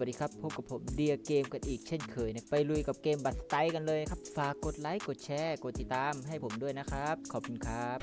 วัสดีครับ พบกับผมเดียเกมกันอีกเช่นเคยนะไปลุยกับเกมบัตสไตล์กันเลยครับ ฝากกดไลค์ กดแชร์ กดติดตามให้ผมด้วยนะครับ ขอบคุณครับ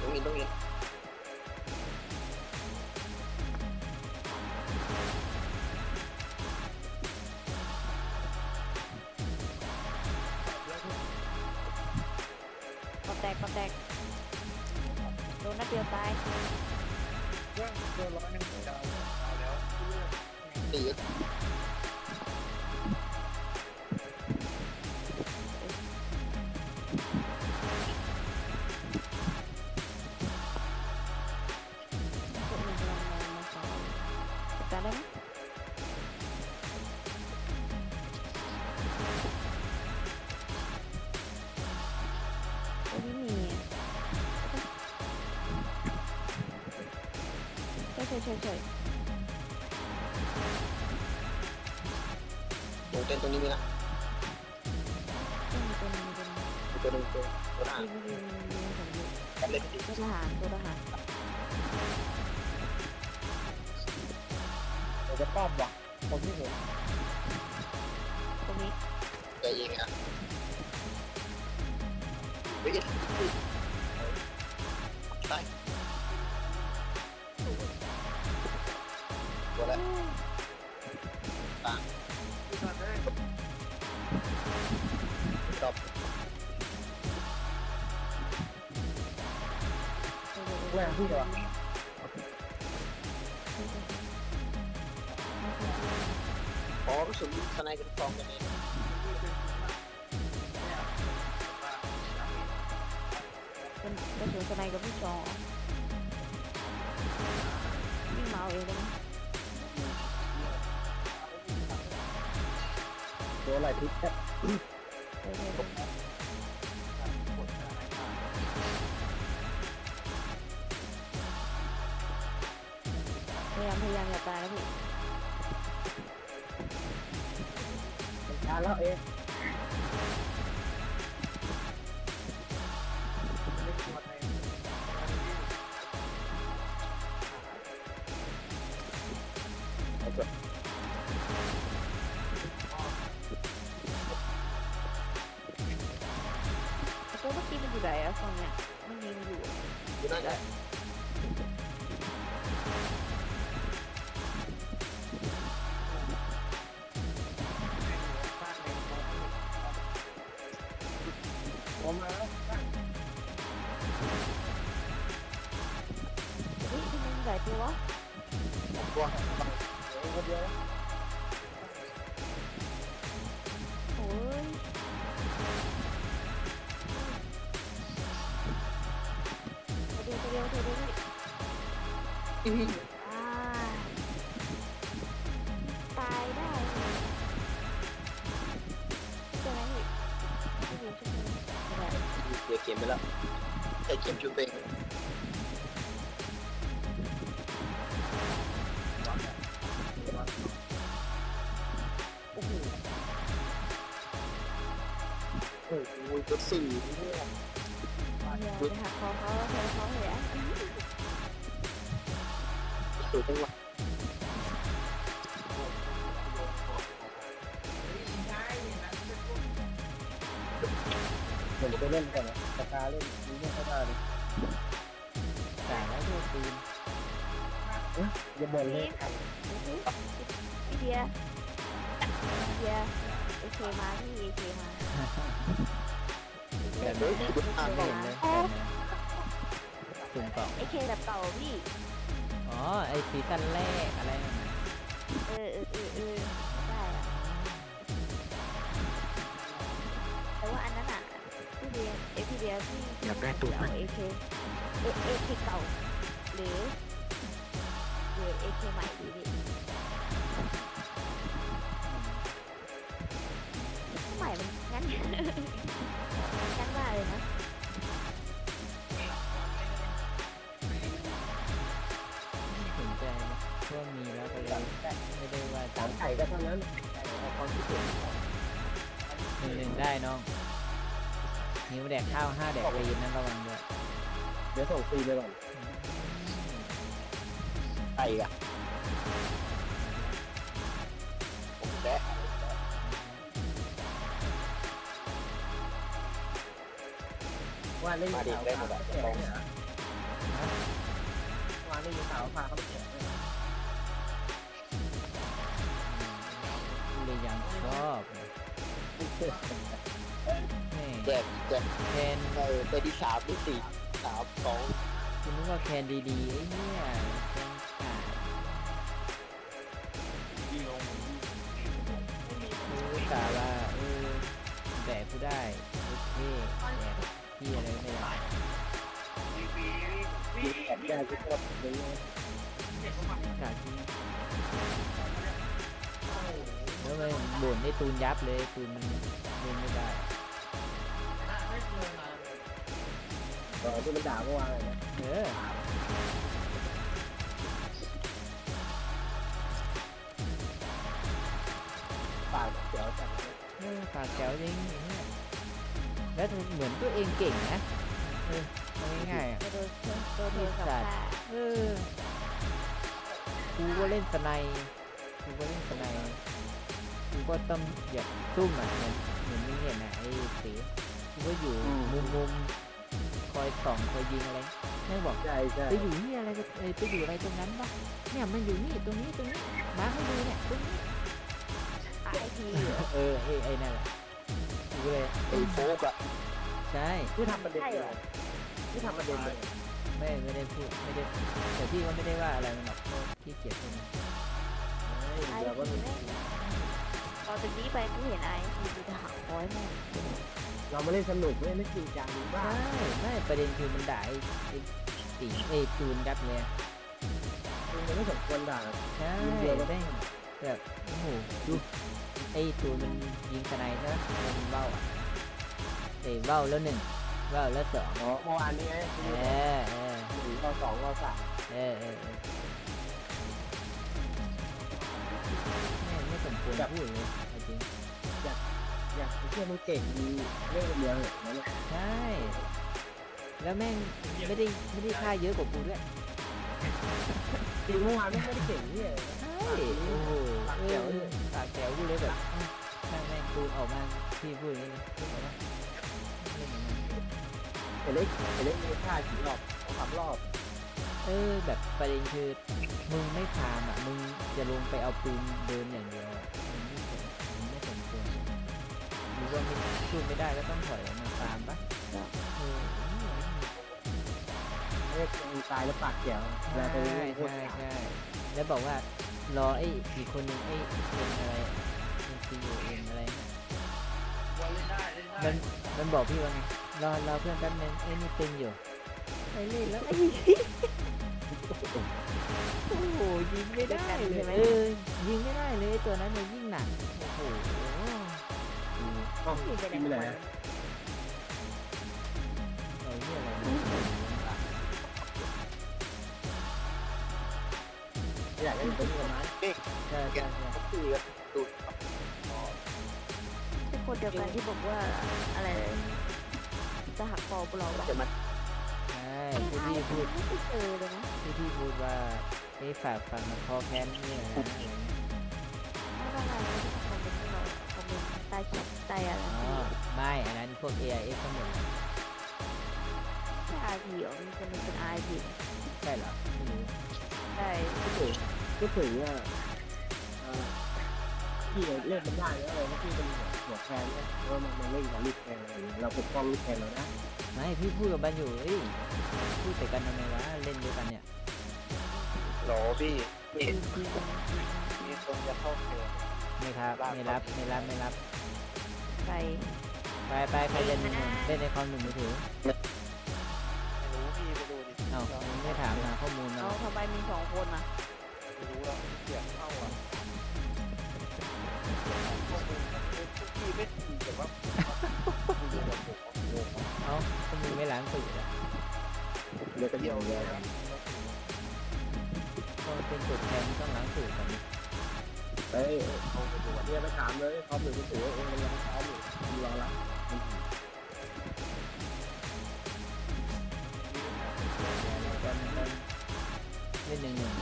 ต้องอินต้องอินก็แตกก็แตกโดนนัดเดียวตาย เครื่องตัวร้อยหนึ่งดาวดาวแล้วตีพวกมึงกำลังมองมาสองจัดการได้ไหมโอ้ไม่ เฉยเฉยเฉยเฉยตรงเต้นตรงนี้มีนะไม่มีตัวนึงมีตัวนึงมีตัวหนึงตัวตัวหน้ามีมีมีมีมีผมอยู่กันเล่นดีตัวทหารตัวทหารเดี๋ยวจะป้อมว่ะผมที่เห็นตรงนี้ใจเองอะเฮ้ยตาย แรงที่เหรออ๋อรู้สึกสไนกันฟองกันเองเป็นกระสุนสไนกับพี่จอวิ่งมาเอาเองได้ไหมตัวอะไรทิศแค่ เออเออเออายามพยายามอย่าตายนะพี่ช้าแล้วเองแต่ตัวเมื่อกี้มันอยู่ไหนอะฝั่งเนี้ยมันยิงอยู่อะอยู่นั่นแหละ พี่อ่าตายได้ใช่ไหมพี่ไม่รู้ใช่ไหมไม่ได้เสียเกมไปแล้วใช้เกมชูเบงโอ้โหโอ้โหตัวสี่เนี่ยอย่าไปหักคอเขาแทงเขาเหรอ สุดจังหวะผมไปเล่นกันนะสกาเล่นนี้ไม่ค่อยได้เลยจ่ายแล้วตัวปืนอย่าบ่นเลยดูสิพี่เดียพี่เดียเอเคมาพี่เอเคมาเดี๋ยวเฮ้ยนี้ชุดอ่านเห็นเลยเห็นเลยสุ่มกล่องเอเคแบบเก่าพี่ อ๋อ ไอซีซั่นแรกอะไรนะเออเออเออเออได้อะแต่ว่าอันนั้นอะพี่เดียเอพี่เดียพี่อยากได้ตัวเอาเอเคเอเอเคเก่าหรือหรือเอเคใหม่ดีพี่ใหม่มันงั้น สาตามมไข่ก็เท่านั้นเอาความคิดเห็นหนึ่งหนึ่งได้น้องหิวแดกข้าวห้าแดกปีนนะระวังด้วยเดี๋ยวส่งฟรีไปก่อนออะผมแดะว่าเล่นมาดิสาวได้หมดอะแข่งเนี่ยเหรอว่าเล่นสาวพาเขาไปแข่ง เนี่ยเลยยังชอบแม่แจกแจกแคนเออไปที่สามที่สี่สามสองคุณนึกว่าแคนดีๆไอ้เนี่ยแคนขาดรู้สาว่าเออแบกกูได้โอเคแบกพี่อะไรไม่ได้แข่งได้ทุกคนเลยกาที่ แล้วมันบ่นได้ตูนยับเลยตูนมันเล่นไม่ได้ต่อที่มันด่าเมื่อวานเลยนะเออปากเสียวจังเลยเออปากแจ๋วจริงไอ้เนี่ยแล้วเหมือนตัวเองเก่งนะเออเอาง่ายๆอะ จะโดนโดนโดนกับสัตว์ฆ่าเออกูก็เล่นสไนด์กูก็เล่นสไนด์ กูก็ต้องอยากซุ่มอะเหมือนเหมือนมึงเห็นอะไอ้สีกูก็อยู่มุมมุมๆคอยส่องคอยยิงอะไรแม่งบอกใช่ใช่ไปอยู่นี่อะไรก็เอ้ยไปอยู่อะไรตรงนั้นปะเนี่ยมันอยู่นี่ตรงนี้ตรงนี้มาร์คให้ดูเนี่ยตรงนี้ไอทีเออไอ้ไอ้นั่นแหละกูก็เลยไอ้โฟกอะใช่ที่ทำประเด็นเลยที่ทำประเด็นเลยไม่ไม่ได้พูดไม่ได้แต่พี่ก็ไม่ได้ว่าอะไรมันหรอกเพราะขี้เกียจพูดนะไตอนจากนี้ไปกูเห็นไอทีกูจะหักร้อยแม่งเรามาเล่นสนุกไม่เล่นจริงจังบ้าใช่ไม่ประเด็นคือมันด่าไอ้ไอ้ตีไอ้จูนยับเลยคุณไม่สมควรด่า ใช่เดียวก็ แม่งแบบโอ้โหดูไอ้จูนมันยิงสไนใช่ไหมมันเบ้าอะเอ้ยเบ้าแล้วหนึ่งเบ้าแล้วสองอ๋อเมื่อวานนี้ไงเออเออหนึ่งเราสองเราสามเออเออเออ แม่ไม่สมควรพูดเลยจริงอยากอยากเชื่อมันเก่งดีเรื่องเดียวเหรอเนี่ยใช่ แล้วแม่งไม่ได้ไม่ได้ค่าเยอะกว่ากูด้วยจริงเมื่อวานไม่ได้เก่งเนี่ยใช่โอ้โหปากเอแจ๋อวปากแจ๋วกูเลยแบบแม่งแม่งกูออกมาพี่พูดอย่างนี้เลยไปเลย่างนั้นเล็กเห็นเล็กมีค่ากี่รอบสามรอบ เออแบบประเด็นคือมึงไม่ฟาร์มอะมึงจะลงไปเอาปืนเดินอย่างเดียวมึงไม่สมมึงไม่สมควรหรือว่าไม่สู้ไม่ได้ก็ต้องถอยมาฟาร์มปะเออเล็กมีตายแล้วปากแจ๋วเวลาไปใช่เล่นโคตรใช่ขาดใช่แล้วบอกว่ารอไอ้อีกคนนึงไอ้เป็นอะไรเป็นซีโอเอ็มอะไรนะมันมันบอกพี่ว่าไงรอรอเพื่อนแป๊บนึงไอ้นี่ตึงอยู่ ไปเล่นแล้วไอ้โอ้โหยิงไม่ได้เลยเออยิงไม่ได้เลยไอ้ตัวนั้นเลยยิ่งหนักโอ้โหเอ้ายิงไปกินไปไหนไหนอะเอาเรื่องอะไรมาอยากเล่นตัวนี้กับมันใช่ใช่ใช่ก็คือดูเป็นคนเดียวกันที่บอกว่าอะไรจะหักคอพวกเราวะจะมาใช่ไอ้ ที่ไอพี่ทีพูดไม่เคยเจอเลยนะที่พี่พูดว่าไอ้ฝากฟังมาคอแค้นเนี่ยนะอะไรเงี้ยไม่ต้องอะไรไม่ต้องคอมเมนต์ให้เราคอมเมนต์ใต้คลิปใต้อะไรอ๋อไม่อันนั้นพวก AIX ทั้งหมดใช่ไอทีเหรอมีคนหนึงเป็นไอทีใช่เหรอไม่รู้ใช่ก็ถึงก็ถึงอะเอ่อพี่เล่นมันได้แล้วเลยว่าพี่เป็นหัว แทนเนี่ยเพราะว่ามันมันเล่นกับลูกแทนอะไรอย่างเงี้ยเราปกป้องลูกแทนเรานะไม่พี่พูดกับบันอยู่เอ้ยพูดแต่กันทำไมวะเล่นด้วยกันเนี่ยโหลพี่มีมีคนจะเข้าเทรนไม่ครับไม่รับไม่รับไม่รับไปไปไปใครจะเล่นเล่นในคอมหนึ่งมือถือไม่รู้พี่ไปดูดิเอ้ามึงไม่ถามหาข้อมูลมาเอาทำไมมีสองคนอะไม่รู้แล้วเสียงเข้าอะ ข้อไม่ถูกแต่ว่าเอ้าก็มึงไม่ล้างตูดอะเดี๋ยวจะเดียวเลยยนะก็เป็นกฎแทนต้องล้างตูดก่อนดิเฮ้ยเอาไปดูเนี่ยไปถามเลยเขาเป็นมือถือเองมันรอเขาอยู่มันรอละมันถือกันกันเล่นหนึ่งหนึ่ง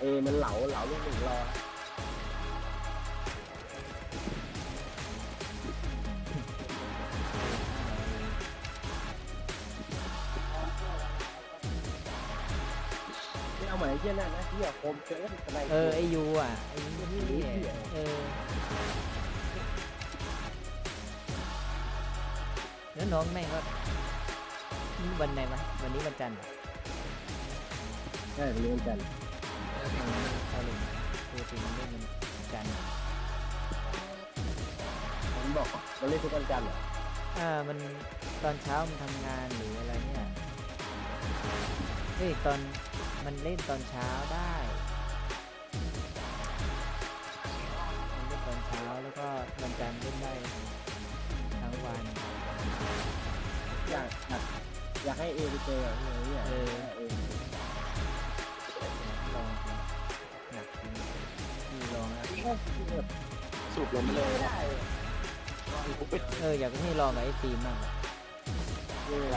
เออมันเหลาเหลาลูกหนึ่งรอ ไม่เอาใหม่เยี่ยนั่นนะที่อยากคมเจอสไนเออไอยูอะไอยูนี่เออแล้วน้องแม่งก็นี่วันไหนวะวันนี้วันจันทร์เหรอใช่เรื่องกันเออเขาเลยปกติมันเล่นมันจันทร์ผมบอกมันเล่นทุกวันจันทร์เหรออ่ามันตอนเช้ามันทำงานหรืออะไรเนี่ยเฮ้ยตอน มันเล่นตอนเช้าได้ มันเล่นตอนเช้าแล้วก็วันจันทร์เล่นได้ทั้งวัน อยากอยากอยากให้เอไปเจออะไรเนี่ยเออ เอลองจริงหนักจริงพี่ลองนะ สูบลมไม่เลยได้เอออยากให้ลองกับไอ้ฟิล์มมากอะไม่อล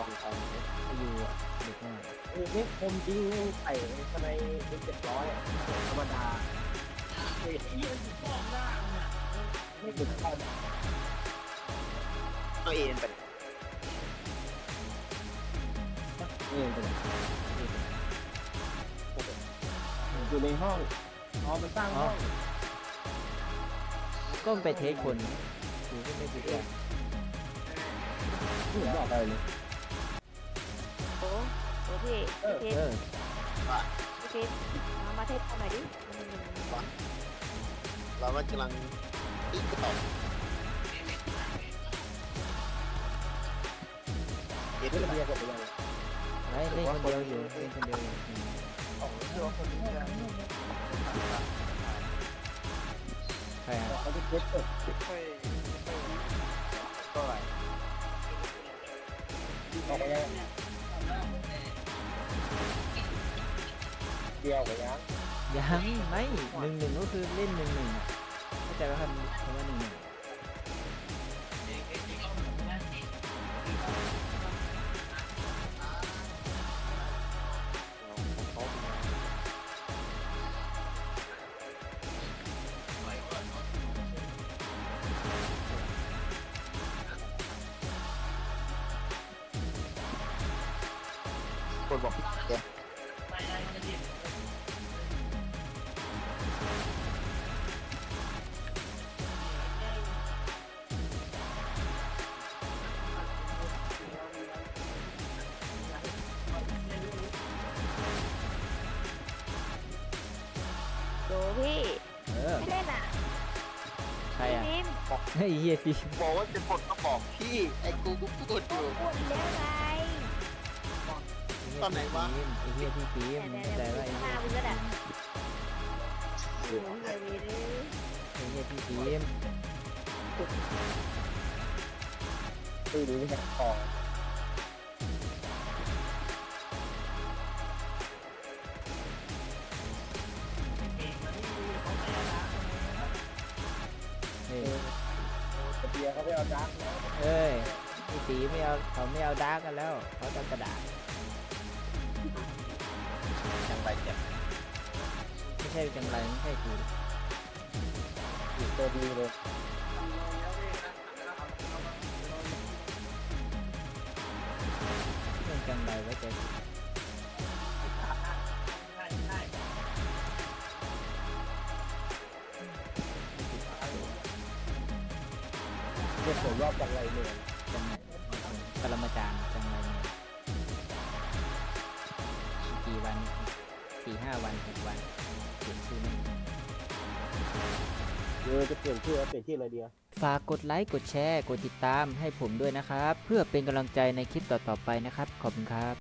องทำไอ้ยูอะ ด็กมากเออไม่คมจริงไม่ใส่สไนเอ็นเจ็ดร้อยธรรมดาเฮ้ยไม่ถึงขั้นเอาเอ็นไปเองเป็นอยู่ในห้องอ๋อมันสร้างห้องก็ไปเทสคนกูก็ไม่รู้จักที่ผมบอกไปเลย พี่เออพี่เออพี่เทสมามาเทสหน่อยดิมันหนึ่งเราก็กำลังอีกต่อเอ็นเรื่องไปเรียกกับไปยังไอ้เล่นคนเดียวอยู่เล่นคนเดียวอยู่อืมของเรื่องคนนี้ใครอะเขาจะเทสเปิดไม่ค่อยเท่าไหร่ออกไปยัง เดียวไปยังยังไม่หนึ่งหนึ่งก็คือเล่นหนึ่งหนึ่งอะเข้าใจไหมครับคำว่าหนึ่งหนึ่งเขาคนบอก เหี้ยฟิล์มบอกว่าจะกดกระบอกพี่ไอ้กูกูกดอยู่พูดแล้วไงตอนไหนวะไอ้เหี้ยพี่ฟิล์มแต่ไอ้หเหี้น้ายมึงก็ได้โอ้เดี๋ยวนี้ดิไอ้เหี้ยพี่ฟิล์มตีนี้ไม่ใช่คอ ยร์เขาไม่เอาดาร์กนะเอ้ยพี่ตีไม่เอาเขาไม่เอาดาร์กกันแล้วเขาจะกระดาษอย่างไรเนี่ยไม่ใช่จังไรไม่ใช่กูอยู่ตัวดีเลยเรื่องจังไรไว้ใจ กูเรียกผมรอบจังไรเลยจังไรปรมาจารย์จังไรเนี่ยกี่วันสี่ห้าวันหกวันเปลี่ยนชื่อไม่เออจะเปลี่ยนชื่อเปลี่ยนชื่ออะไรเดียวฝากกดไลค์กดแชร์ กดติดตามให้ผมด้วยนะครับ เพื่อเป็นกำลังใจในคลิปต่อๆไปนะครับ ขอบคุณครับ